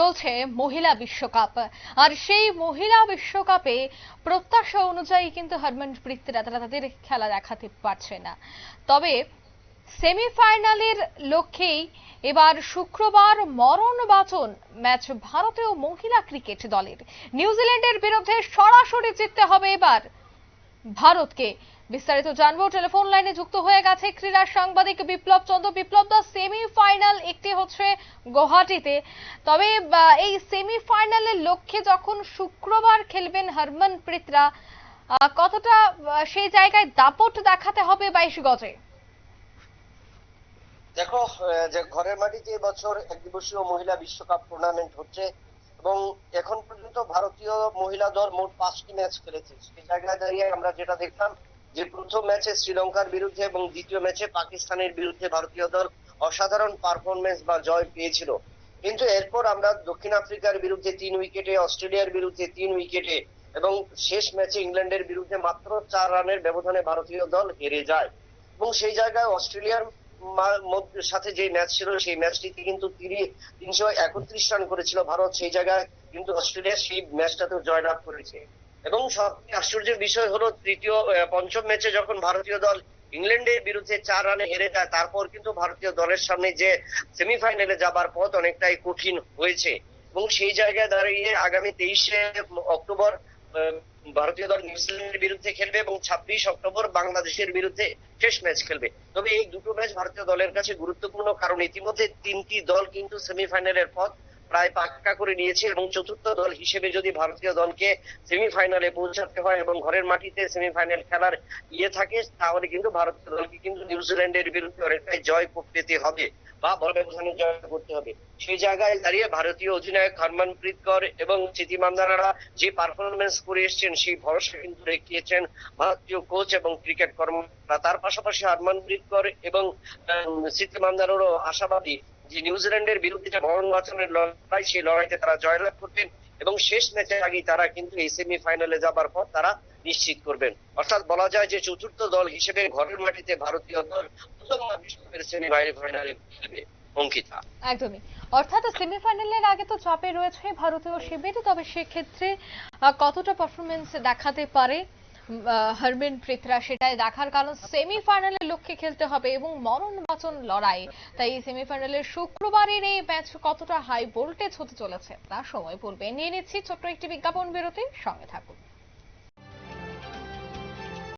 চলছে মহিলা বিশ্বকাপ। আর সেই মহিলা বিশ্বকাপে প্রত্যাশা অনুযায়ী কিন্তু হরমনপ্রীতরা তারা তাদের খেলা দেখাতে পারছে না। তবে সেমিফাইনালের লক্ষ্যেই এবার শুক্রবার মরণ বাচন ম্যাচ ভারতীয় মহিলা ক্রিকেট দলের। নিউজিল্যান্ডের বিরুদ্ধে সরাসরি জিততে হবে এবার ভারতকে। বিস্তারিত জানব, টেলিফোন লাইনে যুক্ত হয়ে গেছে ক্রীড়া সাংবাদিক বিপ্লব চন্দ্র। বিপ্লব দা, সেমিফাইনাল একটি হচ্ছে গুয়াহাটিতে। তবে এই সেমিফাইনালের লক্ষ্যে যখন শুক্রবার খেলবেন হরমনপ্রীতরা কতটা সেই জায়গায় দাপট দেখাতে হবে বাইশ গজে? দেখো যে ঘরের মাটিতে এবছর এক দিবসীয় মহিলা বিশ্বকাপ টুর্নামেন্ট হচ্ছে এবং এখন পর্যন্ত ভারতীয় মহিলা দল মোট পাঁচটি ম্যাচ খেলেছে। সেই জায়গায় দাঁড়িয়ে আমরা যেটা দেখলাম যে প্রথম ম্যাচে শ্রীলঙ্কার বিরুদ্ধে এবং দ্বিতীয় ম্যাচে পাকিস্তানের বিরুদ্ধে ভারতীয় দল অসাধারণ পারফরমেন্স বা জয় পেয়েছিল। কিন্তু এরপর আমরা দক্ষিণ আফ্রিকার বিরুদ্ধে তিন উইকেটে অস্ট্রেলিয়ার বিরুদ্ধে তিন উইকেটে এবং শেষ ম্যাচে ইংল্যান্ডের বিরুদ্ধে মাত্র চার রানের ব্যবধানে ভারতীয় দল হেরে যায়। এবং সেই জায়গায় অস্ট্রেলিয়ার সাথে যে ম্যাচ ছিল, সেই ম্যাচটিতে কিন্তু তিনশো একত্রিশ রান করেছিল ভারত। সেই জায়গায় কিন্তু অস্ট্রেলিয়া সেই ম্যাচটাতেও জয়লাভ করেছে। এবং সবচেয়ে আশ্চর্যের বিষয় হলো তৃতীয় পঞ্চম ম্যাচে যখন ভারতীয় দল ইংল্যান্ডের বিরুদ্ধে চার রানে হেরে যায়, তারপর কিন্তু ভারতীয় দলের সামনে যে সেমিফাইনালে যাবার পথ অনেকটাই কঠিন হয়েছে। এবং সেই জায়গায় দাঁড়িয়ে আগামী তেইশে অক্টোবর ভারতীয় দল নিউজিল্যান্ডের বিরুদ্ধে খেলবে এবং ছাব্বিশ অক্টোবর বাংলাদেশের বিরুদ্ধে শেষ ম্যাচ খেলবে। তবে এই দুটো ম্যাচ ভারতীয় দলের কাছে গুরুত্বপূর্ণ, কারণ ইতিমধ্যে তিনটি দল কিন্তু সেমিফাইনালের পথ প্রায় পাক্কা করে নিয়েছে এবং চতুর্থ দল হিসেবে যদি ভারতীয় দলকে সেমিফাইনালে পৌঁছাতে হয় এবং ঘরের মাটিতে সেমিফাইনাল খেলার ইয়ে থাকে, তাহলে কিন্তু ভারতীয় দলকে কিন্তু নিউজিল্যান্ডের বিরুদ্ধে অনেকটাই জয় পেতে হবে বা বল ব্যবধানে জয় করতে হবে। সেই জায়গায় দাঁড়িয়ে ভারতীয় অধিনায়ক হরমনপ্রীত কর এবং চিতি মান্দানারা যে পারফরমেন্স করে এসেছেন, সেই ভরসা কিন্তু রেখিয়েছেন ভারতীয় কোচ এবং ক্রিকেট কর্মকর্তা তার পাশাপাশি হরমনপ্রীত কর এবং চিতি মান্দানারও আশাবাদী যে নিউজিল্যান্ডের বিরুদ্ধে যে মরণ বাঁচানোর লড়াই, সেই লড়াইতে তারা জয়লাভ করবেন এবং শেষ ম্যাচের আগেই তারা কিন্তু এই সেমিফাইনালে যাবার পর তারা নিশ্চিত করবেন। অর্থাৎ বলা যায় যে চতুর্থ দল হিসেবে ঘরের মাটিতে ভারতীয় দল প্রথমবার বিশ্বকাপের সেমিফাইনালে খেলবে অঙ্কিতা। একদমই। অর্থাৎ সেমিফাইনালের আগে তো চাপে রয়েছে ভারতীয় শিবির তবে সেক্ষেত্রে কতটা পারফরমেন্স দেখাতে পারে? হরমিন পিত্রা সেটাই দেখার কারণ সেমিফাইনালের লক্ষ্যে খেলতে হবে এবং মরণ বাচন লড়াই। তাই সেমিফাইনালের শুক্রবারের এই ম্যাচ কতটা হাই ভোল্টেজ হতে চলেছে তা সময় বলবে নিয়ে নিচ্ছি ছোট্ট একটি বিজ্ঞাপন বিরতি সঙ্গে থাকুন।